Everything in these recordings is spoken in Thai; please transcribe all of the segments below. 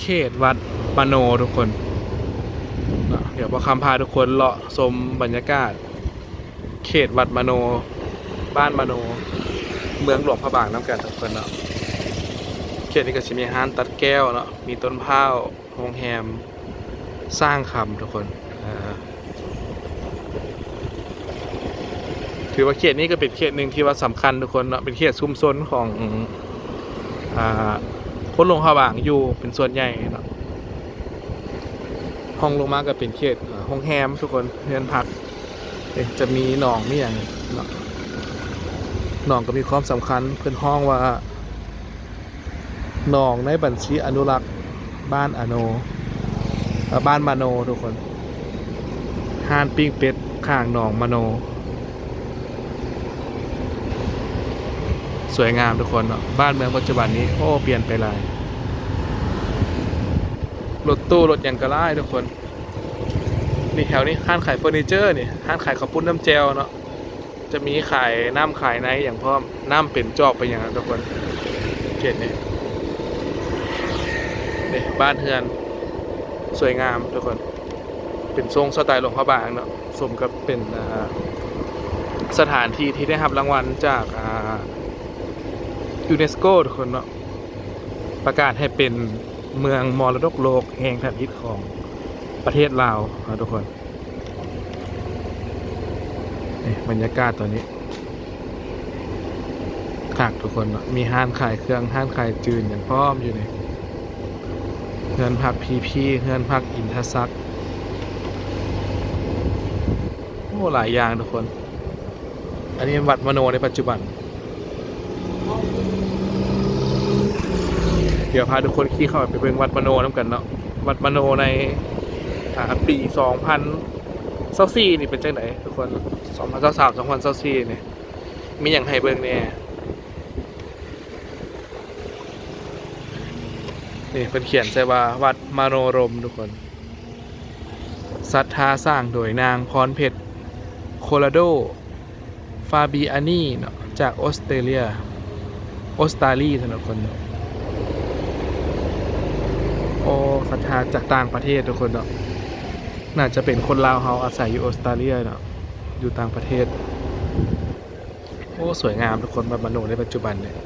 เขตวัดมโนทุกคน เดี๋ยวพอคำพาทุกคนเลาะชมบรรยากาศ เขตวัดมโน บ้านมโน เมืองหลวงพระบางน้ำแกันทุกคนเนาะเขตนี้ก็จะมีห้านตัดแก้วเนาะมีต้นพร้าวโรงแรมสร้างคำทุกคนถือว่าเขตนี้ก็เป็นเขตหนึ่งที่ว่าสำคัญทุกคนเนาะเป็นเขตชุมชนของอ่า คนลงพระบางอยู่เป็นส่วนใหญ่เนาะห้องลงมาก็เป็นเขตอ่าโรงแรมทุกคนเรือนพักจะมีหนองมีอย่างเนาะหนองก็มีความสำคัญเพื่อนห้องว่าหนองในบัญชีอนุรักษ์บ้านอโนบ้านมาโนทุกคนห้านปิ้งเป็ดข้างหนองมาโน สวยงามทุกคนเนาะบ้านเมืองปัจจุบันนี้โอ้เปลี่ยนไปหลาย รถตู้รถหยังกระไล่ทุกคน นี่แถวนี้ห้านขายเฟอร์นิเจอร์นี่ห้านขายข้าวปุ้นน้ำแจวเนาะจะมีขายน้ำขายในอย่างพร้อมน้ำเป็นจอกไปอย่างนั้นทุกคนเจ็ดนี่นี่บ้านเฮือน สวยงามทุกคน เป็นทรงสไตล์หลวงพระบางเนาะสมกับเป็นสถานที่ที่ได้รับรางวัลจากอ่ายูเนสโกทุกคนเนาะประกาศให้เป็น เมืองมรดกโลกแห่งแผ่นดินของประเทศลาวนะทุกคนนี่บรรยากาศตัวนี้คักทุกคนเนาะมีห้านขายเครื่องห้านขายจืนอย่างพร้อมอยู่นี่เฮือนพักพีพีเฮือนพักอินทซักดิ์โอ้หลายอย่างทุกคน อันนี้วัดมโนในปัจจุบัน เดี๋ยวพาทุกคนขี่เข้าไปเบิ่งวัดมโนน้ำกันเนาะวัดมโนในอ่าปี2000เซาซี่นี่เป็นจังไหนทุกคนสองพันเซาสามสองพันเซาซี่นี่มีอย่างให้เบิ่งเนี่ยนี่เป็นเขียนใช่ว่าวัดมโนรมทุกคนศรัทธาสร้างโดยนางพรเพชรโคลาโด ฟาบีอานีเนาะจากออสเตรเลียออสตาลีสนทุกคนเนาะโอ้ ศรัทธาจากต่างประเทศทุกคนเนาะน่าจะเป็นคนลาวเฮาอาศัยอยู่ออสเตรเลียเนาะอยู่ต่างประเทศ โอ้สวยงามทุกคนมาบรรโนในปัจจุบันเนี่ย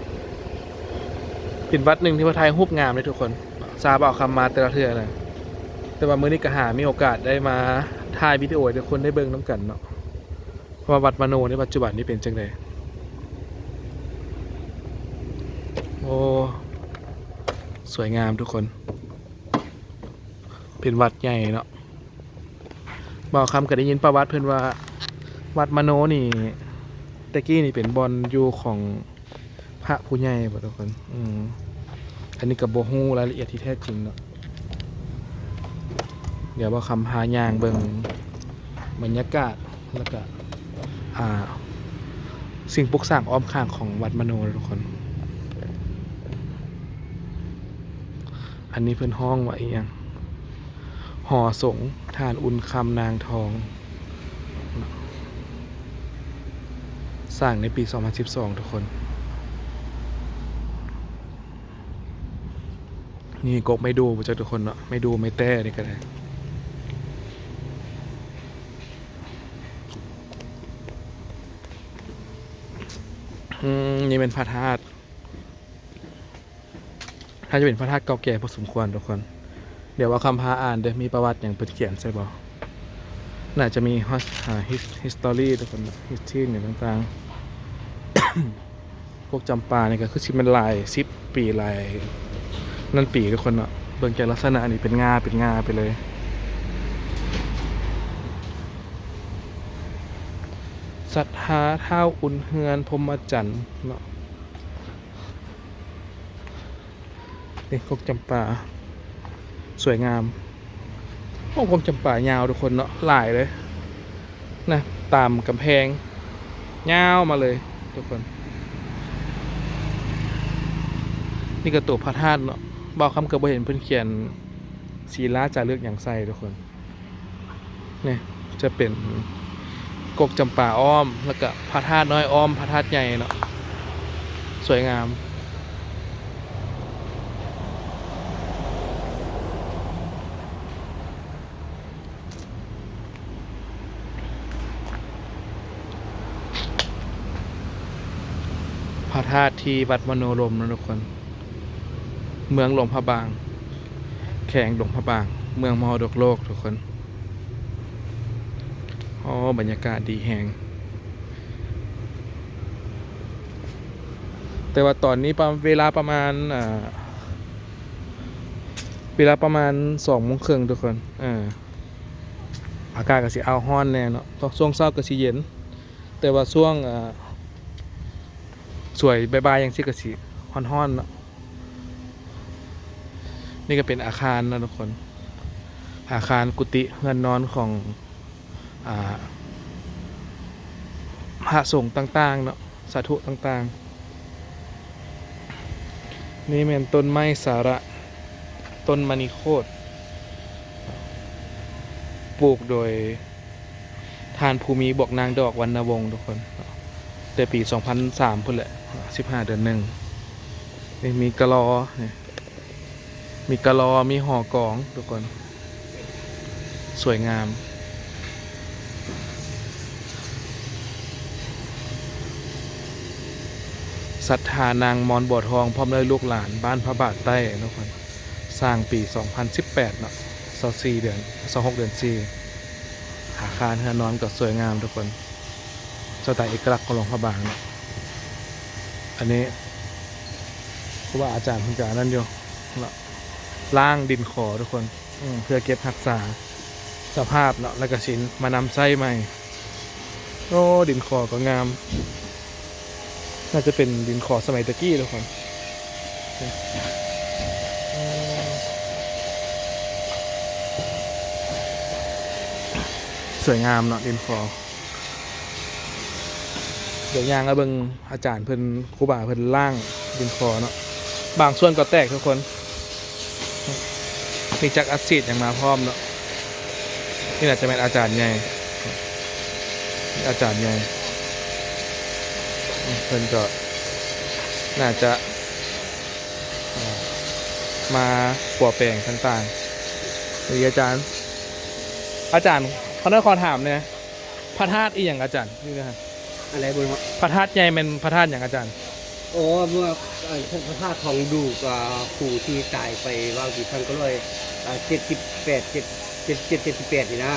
เป็นวัดหนึ่งที่ว่าไทยรูปงามเลยทุกคนซาบเอาคำมาแต่ละเทือนะแต่ว่ามื้อนี้ก็หามีโอกาสได้มาถ่ายวิดีโอให้ทุกคนได้เบิ่งน้ำกันเนาะว่าวัดมโนในปัจจุบันนี้เป็นจังไดโอ้สวยงามทุกคน เป็นวัดใหญ่เนาะบอกคำก็ได้ยินประวัติเพื่อนว่า วัดมโนนี่ตะกี้นี่เป็นบอลอยู่ของพระผู้ใหญ่บ่ทุกคน อืมอันนี้กับโบฮูรายละเอียดที่แท้จริงเนาะเดี๋ยวบอกคำพายางเบิงบรรยากาศแล้วก็อ่า สิ่งปลูกสร้างอ้อมข้างของวัดมโนนะทุกคน อันนี้เพื่อนห้องว่าอีหยัง หอสงฆ์ทานอุ่นคำนางทอง สร้างในปี 2012 ทุกคน นี่กกไม่ดูจะทุกคนเนาะไม่ดูไม่แต้นี่ก็ได้นี่เป็นพระธาตุถ้าจะเป็นพระธาตุเก่าแก่พอสมควรทุกคน เดี๋ยวว่าคำพาอ่านเดี๋ยวมีประวัติอย่างเป็นเขียนใช่ป่น่าจะมีฮอสฮิสตอรี่ทุกคนฮิสทีเนี่ยต่างๆ พวกจำปาเนี่ยก็คือชิมันลายซิปปีลายนั่นปีทุกคนเนาะเบิ่งจากลักษณะนี่เป็นงาเป็นงาไปเลยศรัทธาเท้าอุ่นเฮือนพรมจันทร์เนาะนี่พวกจำปา สวยงามห้องกรมจำป่ายาวทุกคนเนาะหลายเลยนะตามกำแพงยาวมาเลยทุกคน นี่ก็ตัวพระธาตุเนาะบอกคำกับบ่เห็นเพิ่อนเขียนศีลาจารึกอย่างใส่ทุกคนเนี่ยจะเป็นกกจำป่าอ้อมแล้วก็พระธาตุน้อยอ้อมพระธาตุใหญ่เนาะสวยงาม พ ระธาตุที่วัดมโนรมนะทุกคน เมืองหลวงพระบาง แข่งหลวงพระบาง เมืองมรดกโลกทุกคนอ๋อบรรยากาศดีแหงแต่ว่าตอนนี้เวลาประมาณเวลาประมาณสองโมงครึ่งทุกคนอ่าอากาศก็สิเอาวฮ้อนแน่เนาะช่วงเช้าก็สิเย็น แต่ว่าช่วงอ่า สวยบายๆอย่างสิกสิฮ้อนๆเนาะนี่ก็เป็นอาคารนะทุกคน อาคารกุฏิเฮือนนอนของอพระสงฆ์ต่างๆเนาะสาธุต่างๆ นี่เป็นต้นไม้สาระต้นมณีโคตรปลูกโดยทานภูมิบอกนางดอกวรรณวงศ์ทุกคนแต่ปี 2003พุ่นแหละ 15เดือนหนึ่งนี่มีกะลอนี่มีกะลอมีหอกองทุกคน สวยงาม ศรัทธานางมอนบัวทอง พร้อมด้วยลูกหลานบ้านพระบาทใต้ทุกคน สร้างปี 2018 เนาะ24เดือน26เดือน4อาคารเฮือนนอนก็สวยงามทุกคนสไตล์เอกลักษณ์ของหลวงพระบางเนาะ อันนี้เพราะว่าอาจารย์เพิ่งจะนั่นอยู่เนาะล่างดินขอทุกคนเพื่อเก็บรักษาสภาพเนาะแล้วก็ชิ้นมานำไส้ใหม่ โอ้ดินขอก็งาม น่าจะเป็นดินขอสมัยตะกี้ทุกคนสวยงามเนาะดินคอ เดี๋ยวยางก็เบิงอาจารย์เพิ่นครูบาเพิ่นล่างดินคอเนาะบางส่วนก็แตกทุกคนมีจักรอัดซีดอย่างมาพร้อมเนาะนี่อาจจะเป็นอาจารย์ใหญ่อาจารย์ใหญ่เพิ่นก็น่าจะมาปัวแปลงต่างๆนี่อาจารย์ อาจารย์เขาได้ขอถามเนี่ยพระธาตุอีหยังอาจารย์นี่นะฮะ อะไรบนวะพระธาตุใหญ่เป็นพระธาตุอย่างอาจารย์ โอ้เมื่อเอ่อพระธาตุทองดูกับผู้ที่ตายไปว่ากี่พันก็เลยเจ็ดสิบแปดเจ็ดเจ็ดเจ็ดเจ็ดสิบแปดนี่นะ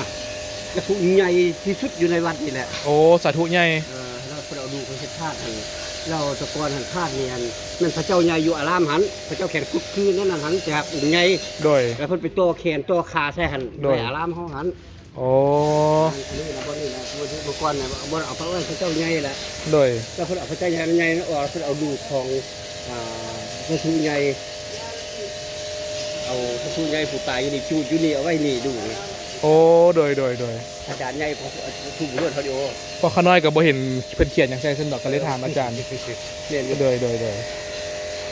และผู้ใหญ่ที่สุดอยู่ในวัดนี่แหละ โอ้สาธุใหญ่เออเราเราดูพระธาตุหันเราตะกอนหันธาตุนี่หันนั่นพระเจ้าใหญ่อยู่อารามหัน พระเจ้าแขนคุกคือนั่นนะหันจากองค์ใหญ่โดย แล้วเพิ่นไปโตแขนโตขาใส่หันโดยในอารามห้องหัน โอ้อันนี้นะบ่นี่นะบ่ที่บ่ก่อนนะบ่เอาพระเอ้ยพระเจ้าใหญ่แหละโดยแล้วเพิ่นเอาพระเจ้าใหญ่ใหญ่นั่นออกแล้วเพิ่นเอาดูกของอ่าพระทูใหญ่เอาพระทูใหญ่ผู้ตายอยู่นี่ชูดอยู่นี่เอาไว้นี่ดูนี่โอ้โดยโดยโดยอาจารย์ใหญ่พระทูบุรุษเขาดิโอพอข้าน้อยกับบ่เห็นเพิ่นเขียนอย่างใช่เส้นดอกก็เลยถามอาจารย์เรียนอยู่โดยโดยโดย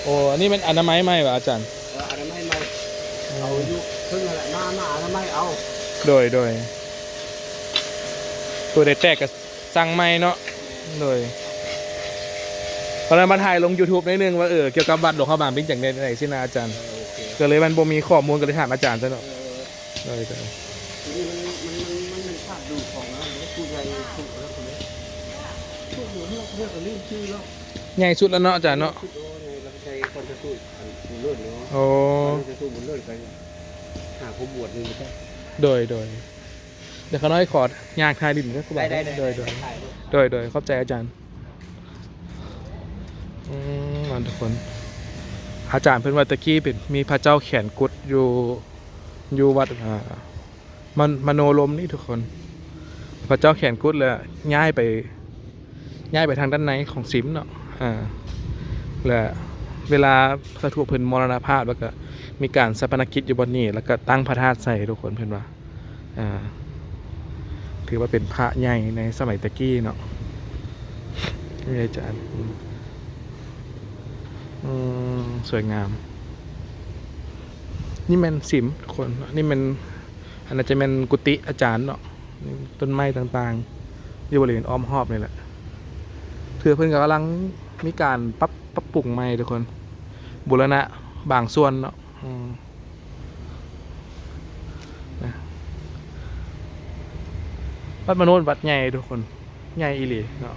โอ้อันนี้เป็นอนามัยไหมวะอาจารย์เอออันนั้นไม่มาเอาอยู่เพิ่งอะไรมามาอันนั้นไม่เอาโดยโดย ตัวได้แตกกับสั่งไม้เนาะโดยตอนนั้นมาถ่ายลง YouTube นิดนึงว่าเออเกี่ยวกับบัตรหลวงพระบางเป็นอย่างไรไหนสินะอาจารย์ก็เลยมันบ่มีข้อมูลก็เลยถามอาจารย์ซะเนาะโดยมันมันมันมันเป็นภาพดูของนะกูใหญ่ทูแล้วคนนี้เรื่องเรื่องก็ลืมชื่อแล้วใหญ่สุดแล้วเนาะอาจารย์เนาะชุดโอ้ในเราใช้คนจะสู้อันบุญเลิศเนาะโอ้คนจะสู้บุญเลิศไปหาผู้บวชนี่ไม่ใช่โดยโดย เดี๋ยวเขาน้อยขอยางทายดินก็ครูบาได้ได้ได้โดยโดยถ่ายรูปโดยโดยเข้าใจอาจารย์อืมมันทุกคน อาจารย์เพิ่นว่าตะกี้เป็นมีพระเจ้าแขนกุดอยู่อยู่วัดอ่ามันมโนลมนี่ทุกคน พระเจ้าแขนกุดเลยย้ายไปย้ายไปทางด้านในของสิมเนาะอ่าและเวลาพระถูกเพิ่นมรณภาพแล้วก็มีการสถาปนกิจอยู่บนนี้แล้วก็ตั้งพระธาตุใส่ทุกคนเพิ่นว่า อ่า ถือว่าเป็นพระใหญ่ในสมัยตะกี้เนาะนี่อาจารย์สวยงาม นี่มันสิมทุกคน นี่มันอันนั้นจะเป็นกุฏิอาจารย์เนาะต้นไม้ต่างๆอยู่บริเวณอ้อมหอบนี่แหละถือเพิ่นก็กำลังมีการปรับปรับปรุงใหม่ทุกคน บุรณะบางส่วนเนาะอืม วัดมโนวัดใหญ่ทุกคนใหญ่อีหลีเนาะ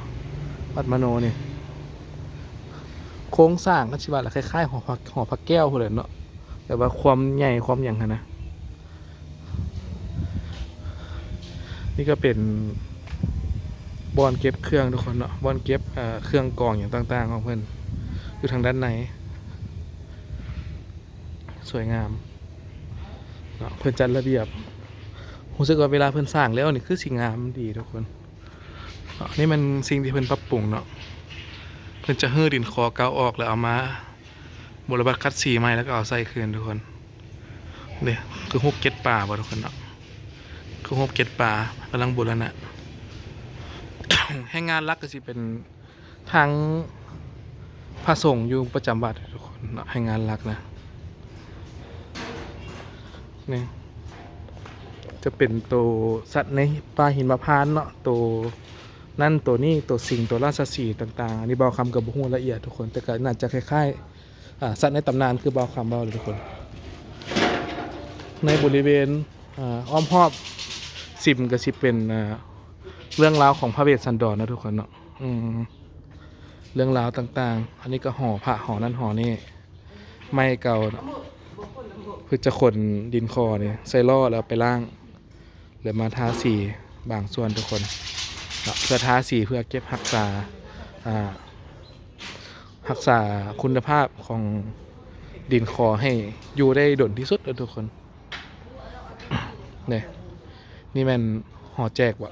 วัดมโนนี่โครงสร้างก็ชิว่าละคล้ายๆหอพักหอพักแก้วพุ่นแหละเนาะแต่ว่าความใหญ่ความหยังนะนี่ก็เป็นบอนเก็บเครื่องทุกคนเนาะบอนเก็บเเครื่องกองอย่างต่าง ๆ ของเพื่อนอยู่ทางด้านในสวยงามเนาะเพื่อนจัดระเบียบ รู้สึกว่าเวลาเพื่นสร้างแล้วนี่คือสิ่งงามดีทุกคนเนนี่มันสิ่งที่เพื่นปรับปรุงเนาะเพื่นจะเฮือดินคอเกาออกแล้วเอามาบรบัดคัดสีใหม่แล้วก็เอาใส่คืนทุกคนเนี่ยคือฮุบเก็ตป่าบ่ทุกคนเนาะคือโฮบเก็ตป่ากำลังบูรณะให้งานรักก็สิเป็นทั้งพระสงฆ์อยู่ประจำวัดทุกคนเนาะให้งานรักนะนี่ จะเป็นตัวสัตว์ในป่าหินมะพร้านเนาะตัวนั่นตัวนี้ตัวสิงตัวราชสีต่างๆอันนี้เบาคำกับบุ้งละเอียดทุกคน แต่ก็น่าจะคล้ายๆสัตว์ในตำนานคือเบาคำเบาเลยทุกคน ในบริเวณอ้อมรอบสิมก็สิเป็นเรื่องราวของพระเวสสันดรนะทุกคนเนาะเรื่องราวต่างๆ อันนี้ก็ห่อพระห่อนั่นห่อนี่ไม่เก่าเนาะเพื่อจะขนดินคอเนี่ยใส่ล่อแล้วไปล่าง หรือมาทาสีบางส่วนทุกคนเพื่อทาสีเพื่อเก็บรักษารักษาคุณภาพของดินคอให้อยู่ได้ดนที่สุดนะทุกคนเนี่ยนี่มันหอแจกวะ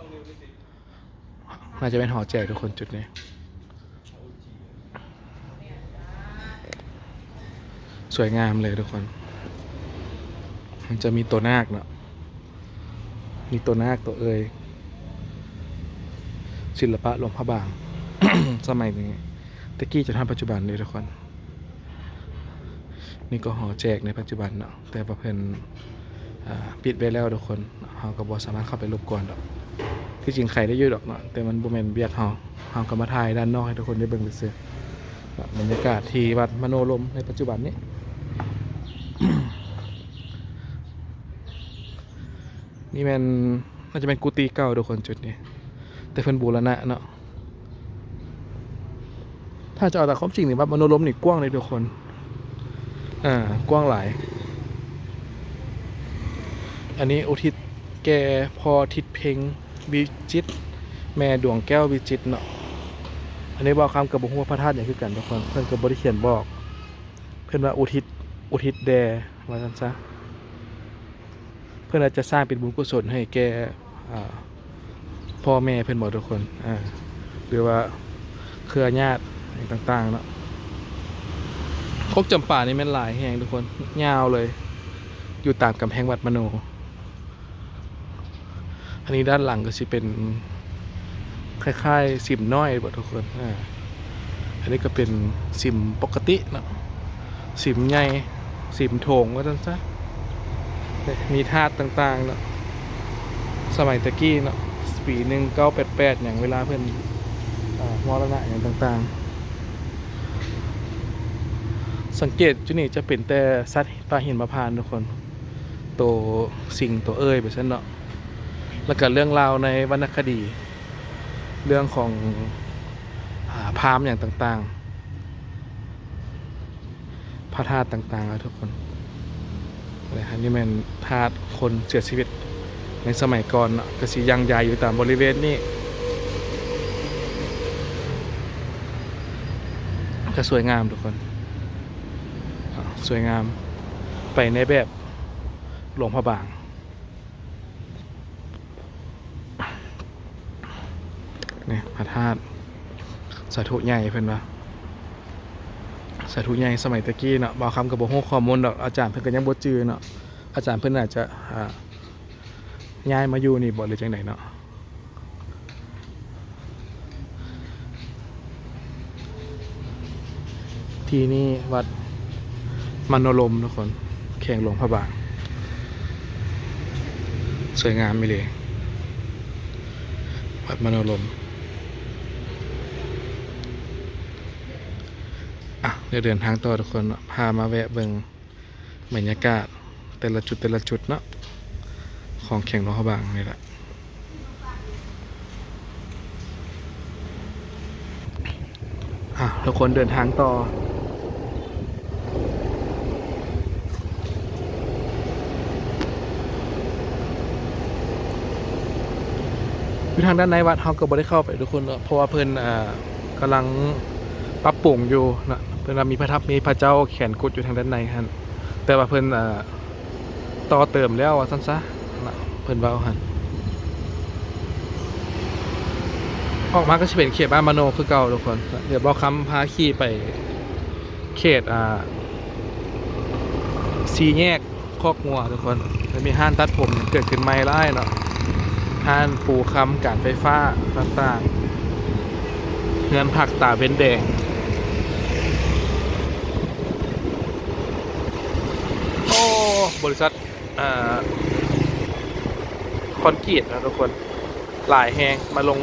น่าจะเป็นหอแจกทุกคนจุดนี้สวยงามเลยทุกคน มันจะมีตัวนาคเนาะ มีตัวนาคตัวเอยศิลปะหลวงพระบาง สมัยนี้ตะกี้จะทำปัจจุบันเลยทุกคน นี่ก็หอแจกในปัจจุบันเนาะแต่ประเพณปิดไปแล้วทุกคนเราก็บ่สามารถเข้าไปรบกวนดอก ที่จริงใครได้ยืดดอกเนาะแต่มันบ่แม่นเบียดเฮาเฮาก็มาถ่ายด้านนอกให้ทุกคนได้เบิ่งซื่อบรรยากาศที่วัดมโนลมในปัจจุบันนี้ นี่มันน่าจะเป็นกุฏิเก่าทุกคนจุดนี้ แต่เพิ่นบูรณะเนาะถ้าจะเอาแต่ความจริงนี่วัดมโนลมนี่กว้างเลยทุกคน อ่ากว้างหลาย อันนี้อุทิศแก่พอทิศเพ็งวิจิต แม่ดวงแก้ววิจิตเนาะอันนี้บอกคำกับบุหัวพระธาตุอย่างคือกันทุกคนเพื่อนกับบริเขียนบอก เพื่อนว่าอุทิศอุทิศแด่ว่าซั่นซะ เพื่อนอาจจะสร้างเป็นบุญกุศลให้แก่พ่อแม่เพื่อนบอกทุกคนหรือว่าเครือญาติต่างๆเนาะคกจำป่านี่แม่นหลายแห่งทุกคนยาวเลย อยู่ตามกำแพงวัดมโน อันนี้ด้านหลังก็สิเป็นคล้ายๆซิมน้อยบ่ทุกคนอ่าอันนี้ก็เป็นซิมปกติเนาะซิมใหญ่ซิมโถงว่าจังซะเนี่ย มีธาตุต่างๆเนาะสมัยตะกี้เนาะปีหนึ่งเก้าแปดแปดอย่างเวลาเพื่อนอมรณะอย่างต่างๆ สังเกตจุนี่จะเป็นแต่สัตว์ปลาหินมาพานทุกคนตัวสิ่งตัวเอ้ยไปเช่นเนาะแล้วก็เรื่องราวในวรรณคดี เรื่องของอาพามอย่างต่างๆพระธาตุต่างๆอะทุกคน เลยฮะนี่มันธาตุคนเสียชีวิตในสมัยก่อนเนาะสียังใหญ่อยู่ตามบริเวณนี้จะสวยงามทุกคนสวยงามไปในแบบหลวงพระบาง นี่พระธาตุสาธุใหญ่เพิ่อนว่าสาธุใหญ่สมัยตะกี้เนาะบอกคำกับบ่ฮู้ข้อมูลดอกอาจารย์เพิ่นก็ยังบ่จือเนาะอาจารย์เพิ่นอาจจะอ่าย้ายมาอยู่นี่บ่หรือจังไดเนาะที่นี่วัดมโนลมทุกคนแข่งหลวงพระบางสวยงามไม่เลยวัดมโนลม เดี๋ยวเดินทางต่อทุกคนพามาแวะเบิงบรรยากาศแต่ละจุดแต่ละจุดเนาะของแข่งรถบางนี่แหละอะทุกคนเดินทางต่ออยู่ทางด้านในวัดเฮาก็บ่ได้เข้าไปทุกคนเพราะว่าเพิ่นอ่ากำลัง ปรับปรุงอยู่นะเพิ่นว่ามีพระทับมีพระเจ้าแขนกุดอยู่ทางด้านในหั่นแต่ว่าเพิ่นอ่าต่อเติมแล้วว่าซั่นซะนะเพิ่นเว้าหั่นออกมาก็สิเป็นเขตบ้านมโนคือเก่าทุกคน เดี๋ยวบ่คำพาขี่ไปเขตอ่าสีแยกคอกงัวทุกคนแล้วมีห้านตัดผมเกิดขึ้นใหม่หลายเนาะห้านปูคำการไฟฟ้าต่างๆเงินผักตาเป็นแดง โอ้ บริษัทคอนกรีตนะทุกคนหลายแหงมาลง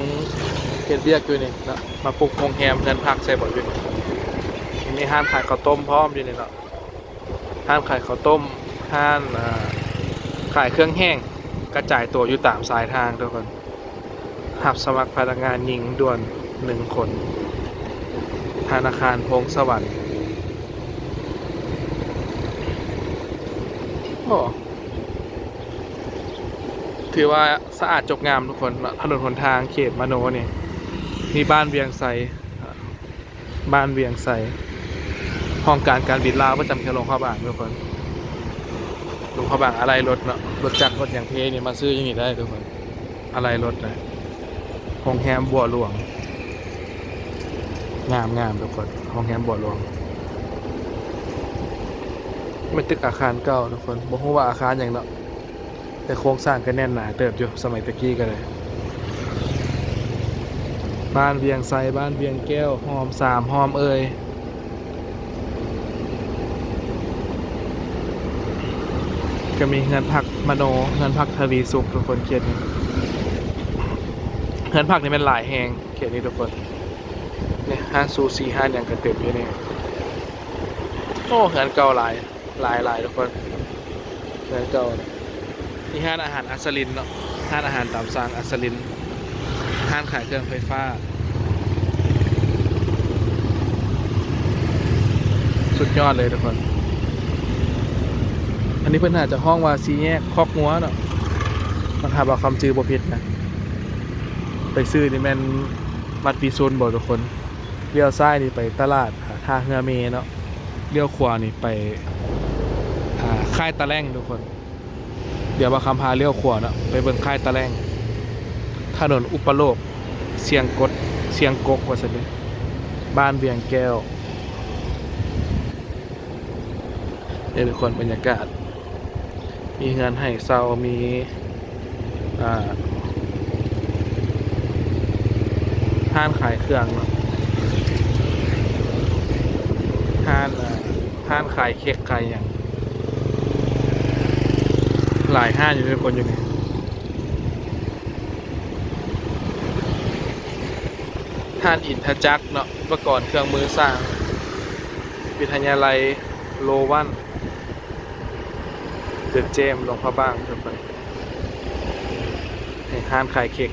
เกตเบียกอยู่นี่นะมาปลูกโรงแรมเงินผักใส่บอดอยู่นี่มีห้านขายข้าวต้มพร้อมอยู่นี่เนาะห้านขายข้าวต้มห้านขายเครื่องแห้งกระจายตัวอยู่ตามสายทางทุกคนหับสมัครพนักงานหญิงด่วนหนึ่งคน ธนาคารพงสวรรค์ โอ้ถือว่าสะอาดจบงามทุกคนถนนหนทางเขตมโนเนี่ยมีบ้านเวียงไซบ้านเวียงไซห้องการการบินลาวประจำเขตหลงพ่อบางทุกคนหลวงพ่อบางอะไรรถเนาะรถจักรรถอย่างเพนี่มาซื้ออย่างนี้ได้ทุกคนอะไรรถเลยโรงแรมบัวหลวง งามงามทุกคนโรงแรมบัวหลวง ไม่ตึกอาคารเก่าทุกคนบอกว่าอาคารอย่างเนาะแต่โครงสร้างก็แน่นหนาเติบอยู่สมัยตะกี้กันเลย บ้านเวียงไซบ้านเวียงแก้วหอมสามหอมเอ่ยก็มีเงินพักมโนเงินพักทวีสุขทุกคนเขียนเงินพักนี่เป็นหลายแหงเขียนนี่ทุกคนเนี่ยห้างซูซีห้างอย่างกระเต็มอยู่นี่โอ้เงินเก่าหลาย หลายหลายทุกคนเงินเก่านี่ห้างอาหารอัสลินเนาะห้างอาหารตามสั่งอัสลินห้างขายเครื่องไฟฟ้า สุดยอดเลยทุกคน อันนี้เพิ่นอาจจะห้องว่าซีแยกคอกงัวเนาะมันหาบอกคำจือบ่ผิดนะ ไปซื้อนี่แม่นมัดปีซุนบ่ทุกคน เลี้ยวซ้ายนี่ไปตลาดท่าเฮือเมเนาะ เลี้ยวขวานี่ไป ค่ายตะแลงทุกคน เดี๋ยวว่าคำพาเลี้ยวขวานะไปเบิ่งค่ายตะแลงถนนอุปโลก เสียงกดเสียงกกว่าซั่นเด้บ้านเวียงแก้วนี่ทุกคนบรรยากาศ มีเงินให้เซามีอ่าห้านขายเครื่องห้านอ่าห้านขายเค้กขายอย่าง หลายห้าอยู่ทุกคนอยู่นี่ห้านอินทจักรเนาะอุปกรณ์เครื่องมือสร้าง วิทยาลัยโลวันเดอะเจมหลวงพระบางทุกคนห้านขายเค้ก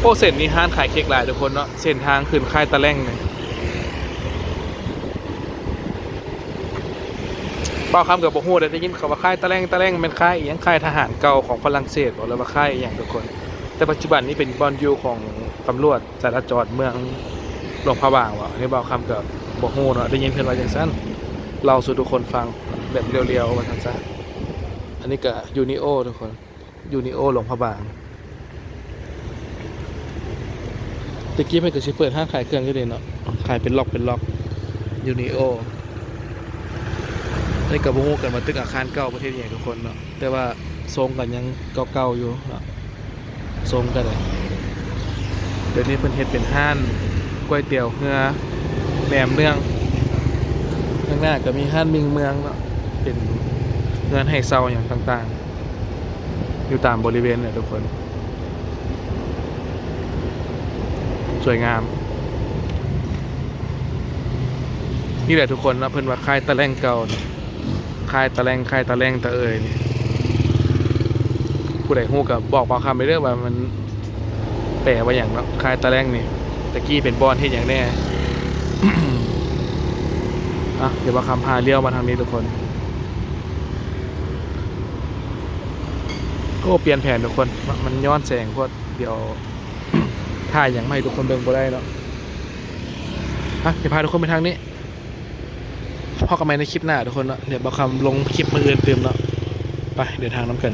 โอ้เส้นนี้ห้านขายเค้กหลายทุกคนเนาะเส้นทางขึ้นค่ายตะแล่งเนี่ย เปล่าคำกับบ่ฮู้แต่ได้ยินเขาว่าค่ายตะแล่งตะแล่งเป็นค่ายอหยังค่ายทหารเก่าของฝรั่งเศสบอกแล้วว่าค่ายอหย่างทุกคน แต่ปัจจุบันนี้เป็นบอลยูของตำรวจจราจรเมืองหลวงพระบางวะอันนี้เปล่าคำกับบ่ฮู้เนาะได้ยินเพิ่อนว่าจังซั่นเราสู่ทุกคนฟังแบบเรียวๆว่าซั่นซะอันนี้ก็ยูนิโอทุกคนยูนิโอหลวงพระบางตะกี้เพิ่นก็สิเปิดห้างขายเครื่องอยู่นี่เนาะขายเป็นล็อกเป็นล็อกยูนิโอ นี่ก็บ่ฮู้กันว่าตึกอาคารเก่าประเทศใหญ่ทุกคนเนาะแต่ว่าทรงกันยังเก่าๆอยู่เนาะทรงกันเลยเดี๋ยวนี้เพิ่นเฮ็ดเป็นห้านก๋วยเตี๋ยวเรือแหนมเนืองข้างหน้าก็มีห้านมิงเมืองเนาะเป็นเงินให้เซาอย่างต่างๆ อยู่ตามบริเวณเนี่ยทุกคน สวยงาม นี่แหละทุกคนนะเพิ่นว่าค่ายตะแลงเก่าเนี่ คายตะแลงคายตะแลงตะเอ่ยนี่ผู้ใดฮู้กับบอกบอกคำไปเรื่อยว่ามันแปลว่าอย่างเนาะคายตะแลงนี่ตะกี้เป็นบอนเฮ็ดอย่างแน่อะเดี๋ยวว่าคำพาเลี้ยวมาทางนี้ทุกคน ก็เปลี่ยนแผนทุกคน มันมันย้อนแสงโคตรเดี๋ยวถ่ายอย่างไม่ทุกคนเบิ่งบ่ได้เนาะฮะเดี๋ยวพาทุกคนไปทางนี้ พ่อกันไหมในคลิปหน้าทุกคนเนาะเดี๋ยวบอกคำลงคลิปมืออื่นเติมเนาะไปเดินทางน้ำกัน